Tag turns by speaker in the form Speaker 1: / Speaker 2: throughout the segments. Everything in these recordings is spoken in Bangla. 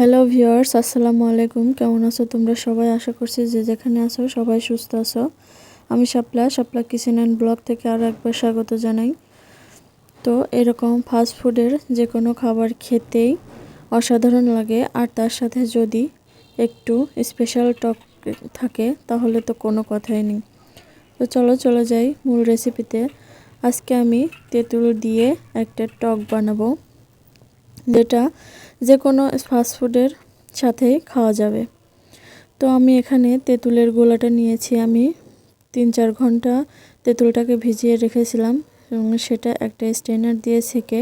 Speaker 1: হ্যালো ভিউয়ার্স আসসালামু আলাইকুম। কেমন আছো তোমরা সবাই? আশা করছি যে যেখানে আছো সবাই সুস্থ আছো। আমি Shapla Shapla kitchen and blog থেকে আরও একবার স্বাগত জানাই। তো এরকম ফাস্ট ফুডের যে কোনো খাবার খেতেই অসাধারণ লাগে। আর তার সাথে যদি একটু স্পেশাল টক থাকে, তাহলে তো কোনো কথাই নেই। তো চলো, চলে যাই মূল রেসিপিতে আজকে আমি তেঁতুল দিয়ে একটা টক বানাবো। যেটা যে কোনো ফাস্টফুডের সাথেই খাওয়া যাবে। তো আমি এখানে তেঁতুলের গোলাটা নিয়েছি। আমি তিন চার ঘণ্টা তেঁতুলটাকে ভিজিয়ে রেখেছিলাম এবং সেটা একটা স্টেনার দিয়ে সেকে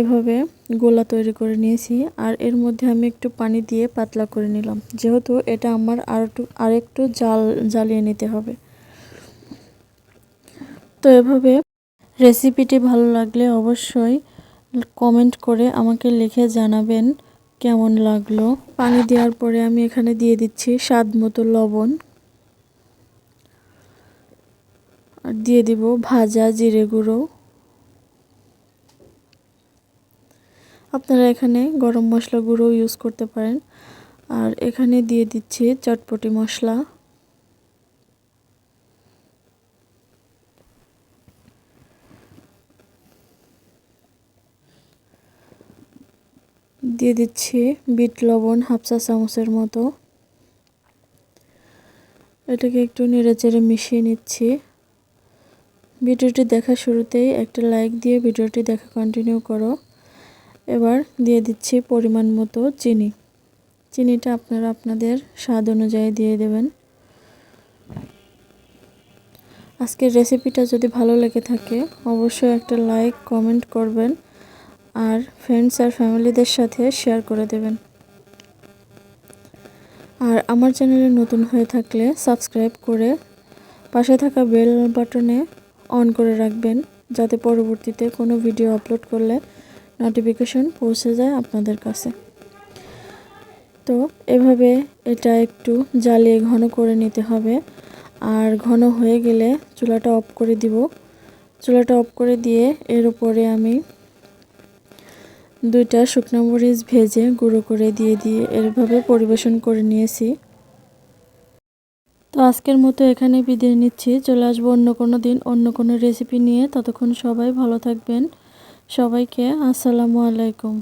Speaker 1: এভাবে গোলা তৈরি করে নিয়েছি। আর এর মধ্যে আমি একটু পানি দিয়ে পাতলা করে নিলাম। যেহেতু এটা আমার আর একটু আরেকটু জাল, জ্বালিয়ে নিতে হবে। তো এভাবে রেসিপিটি ভালো লাগলে অবশ্যই কমেন্ট করে আমাকে লিখে জানাবেন কেমন লাগল। পানি দেওয়ার পরে আমি এখানে দিয়ে দিচ্ছি স্বাদ মতো লবণ। আর দিয়ে দিব ভাজা জিরে গুঁড়ো। আপনারা এখানে গরম মশলা গুঁড়ো ইউজ করতে পারেন। আর এখানে দিয়ে দিচ্ছি চটপটি মশলা। দিয়ে দিচ্ছি বিট লবণ, হাফ চা চামচের মতো। এটাকে একটু নেড়ে চেড়ে মিশিয়ে নিচ্ছি। ভিডিওটি দেখা শুরুতেই একটা লাইক দিয়ে ভিডিওটি দেখা কন্টিনিউ করো। এবার দিয়ে দিচ্ছি পরিমাণ মতো চিনি। চিনিটা আপনারা আপনাদের স্বাদ অনুযায়ী দিয়ে দেবেন। আজকের রেসিপিটা যদি ভালো লেগে থাকে, অবশ্যই একটা লাইক কমেন্ট করবেন। আর ফ্রেন্ডস আর ফ্যামিলিদের সাথে শেয়ার করে দেবেন। আর আমার চ্যানেলে নতুন হয়ে থাকলে সাবস্ক্রাইব করে পাশে থাকা বেল বাটনে অন করে রাখবেন, যাতে পরবর্তীতে কোনো ভিডিও আপলোড করলে নোটিফিকেশন পৌঁছে যায় আপনাদের কাছে। তো এভাবে এটা একটু জ্বালিয়ে ঘন করে নিতে হবে। আর ঘন হয়ে গেলে চুলাটা অফ করে দিব। চুলাটা অফ করে দিয়ে এর উপরে আমি দুইটা শুকনো মরিচ ভেজে গুঁড়ো করে দিয়ে দিয়ে এরভাবে পরিবেশন করে নিয়েছি। তো আজকের মতো এখানে বিদায় নিচ্ছি। চলে আসব অন্য কোনো দিন, অন্য কোনো রেসিপি নিয়ে। ততক্ষণ সবাই ভালো থাকবেন। সবাইকে আসসালামু আলাইকুম।